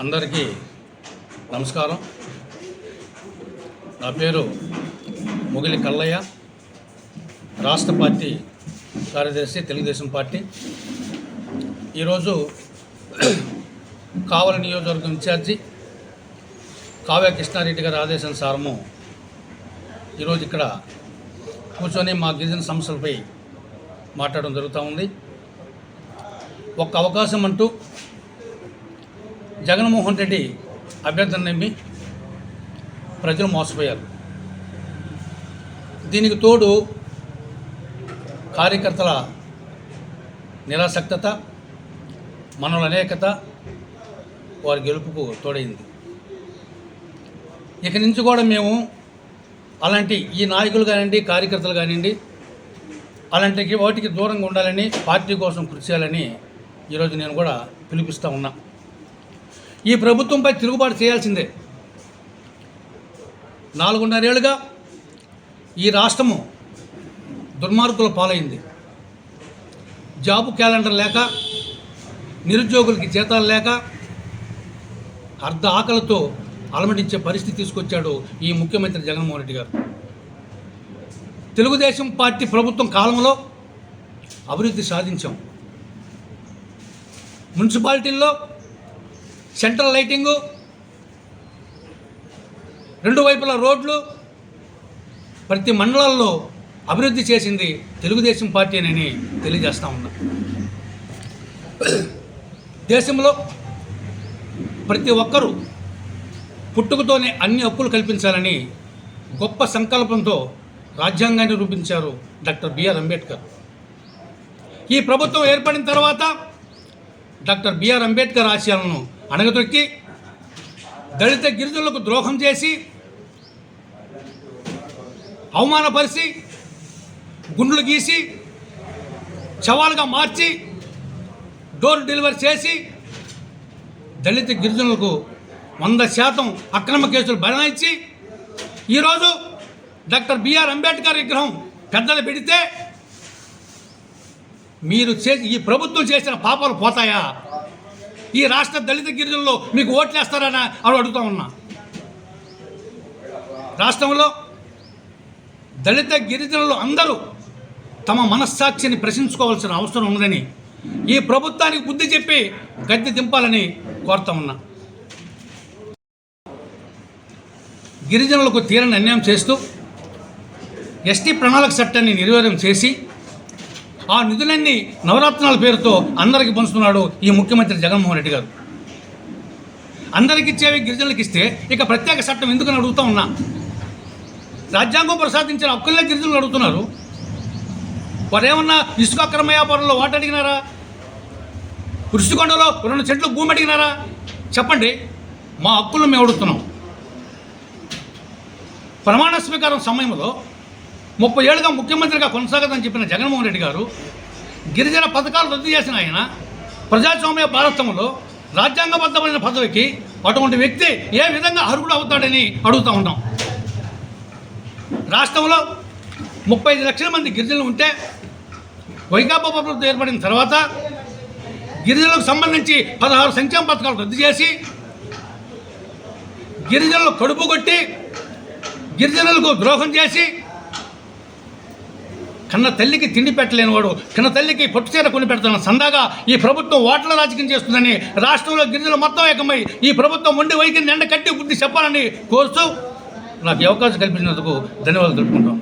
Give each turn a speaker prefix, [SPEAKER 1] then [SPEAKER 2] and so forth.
[SPEAKER 1] అందరికీ నమస్కారం. నా పేరు ముగిలి కల్లయ్య రాష్ట్ర పార్టీ కార్యదర్శి తెలుగుదేశం పార్టీ. ఈరోజు కావలి నియోజకవర్గం ఇన్ఛార్జి కావ్య కృష్ణారెడ్డి గారి ఆదేశానుసారము ఈరోజు ఇక్కడ కూర్చొని మా గిరిజన సమస్యలపై మాట్లాడడం జరుగుతూ ఉంది. ఒక్క అవకాశం అంటూ జగన్మోహన్ రెడ్డి అభ్యర్థన నమ్మి ప్రజలు మోసపోయారు. దీనికి తోడు కార్యకర్తల నిరాసక్తత మనల అనేకత వారి గెలుపుకు తోడైంది. ఇక నుంచి కూడా మేము అలాంటి ఈ నాయకులు కానివ్వండి కార్యకర్తలు కానివ్వండి అలాంటి వాటికి దూరంగా ఉండాలని పార్టీ కోసం కృషి చేయాలని ఈరోజు నేను కూడా పిలిపిస్తూ ఉన్నా. ఈ ప్రభుత్వంపై తిరుగుబాటు చేయాల్సిందే. నాలుగున్నరేళ్ళుగా ఈ రాష్ట్రము దుర్మార్గుల పాలైంది. జాబు క్యాలెండర్ లేక నిరుద్యోగులకి జీతాలు లేక అర్ధ ఆకలితో అలమటించే పరిస్థితి తీసుకొచ్చాడు ఈ ముఖ్యమంత్రి జగన్మోహన్ రెడ్డి గారు. తెలుగుదేశం పార్టీ ప్రభుత్వం కాలంలో అభివృద్ధి సాధించాం. మున్సిపాలిటీల్లో సెంట్రల్ లైటింగు రెండు వైపుల రోడ్లు ప్రతి మండలాల్లో అభివృద్ధి చేసింది తెలుగుదేశం పార్టీ అని తెలియజేస్తా ఉన్నా. దేశంలో ప్రతి ఒక్కరూ పుట్టుకతోనే అన్ని హక్కులు కల్పించాలని గొప్ప సంకల్పంతో రాజ్యాంగాన్ని రూపించారు డాక్టర్ బిఆర్ అంబేద్కర్. ఈ ప్రభుత్వం ఏర్పడిన తర్వాత డాక్టర్ బిఆర్ అంబేద్కర్ ఆశయాలను అణగదొక్కి దళిత గిరిజనులకు ద్రోహం చేసి అవమానపరిచి గుండ్లు గీసి చవాలుగా మార్చి డోర్ డెలివరీ చేసి దళిత గిరిజనులకు వంద శాతం అక్రమ కేసులు బనాయించి ఈరోజు డాక్టర్ బిఆర్ అంబేద్కర్ విగ్రహం పెద్దలు పెడితే మీరు చేసి ఈ ప్రభుత్వం చేసిన పాపాలు పోతాయా? ఈ రాష్ట్ర దళిత గిరిజనులు మీకు ఓట్లేస్తారని అని అడుగుతా ఉన్నా. రాష్ట్రంలో దళిత గిరిజనులు అందరూ తమ మనస్సాక్షిని ప్రశ్నించుకోవాల్సిన అవసరం ఉందని ఈ ప్రభుత్వానికి బుద్ధి చెప్పి గద్దె దింపాలని కోరుతా ఉన్నా. గిరిజనులకు తీరని అన్యాయం చేస్తూ ఎస్టీ ప్రణాళిక చట్టాన్ని నిర్వీర్యం చేసి ఆ నిధులన్నీ నవరత్నాల పేరుతో అందరికి పంచుతున్నాడు ఈ ముఖ్యమంత్రి జగన్మోహన్ రెడ్డి గారు. అందరికి ఇచ్చేవి గిరిజనులకు ఇస్తే ఇక ప్రత్యేక చట్టం ఎందుకని అడుగుతా ఉన్నా? రాజ్యాంగం ప్రసాదించిన హక్కులనే గిరిజనులు అడుగుతున్నారు. వారు ఏమన్నా ఇసుక అక్రమ వ్యాపారంలో వాట అడిగినారా? రుషికొండలో రెండు చెట్లు భూమి అడిగినారా? చెప్పండి మా హక్కులను మేము అడుగుతున్నాం. ప్రమాణ స్వీకారం సమయంలో ముప్పై ఏళ్ళుగా ముఖ్యమంత్రిగా కొనసాగదని చెప్పిన జగన్మోహన్ రెడ్డి గారు గిరిజన పథకాలు రద్దు చేసిన ఆయన ప్రజాస్వామ్య భారతంలో రాజ్యాంగబద్ధమైన పదవికి అటువంటి వ్యక్తి ఏ విధంగా అర్హుడు అవుతాడని అడుగుతూ ఉన్నాం. రాష్ట్రంలో ముప్పై ఐదు లక్షల మంది గిరిజనులు ఉంటే వైకాపా ప్రభుత్వం ఏర్పడిన తర్వాత గిరిజనులకు సంబంధించి పదహారు సంక్షేమ పథకాలు రద్దు చేసి గిరిజనులు కడుపు కొట్టి గిరిజనులకు ద్రోహం చేసి కన్న తల్లికి తిండి పెట్టలేనివాడు కన్న తల్లికి పట్టుచీర కొని పెడతాను. సందాగా ఈ ప్రభుత్వం ఓట్ల రాజకీయం చేస్తుందని రాష్ట్రంలో గిరిజనులు మొత్తం ఏకమై ఈ ప్రభుత్వం ఉండి వైఖరిని ఎండ కట్టి బుద్ధి చెప్పాలని కోరుతూ నాకు అవకాశం కల్పించినందుకు ధన్యవాదాలు తెలుపుకుంటాం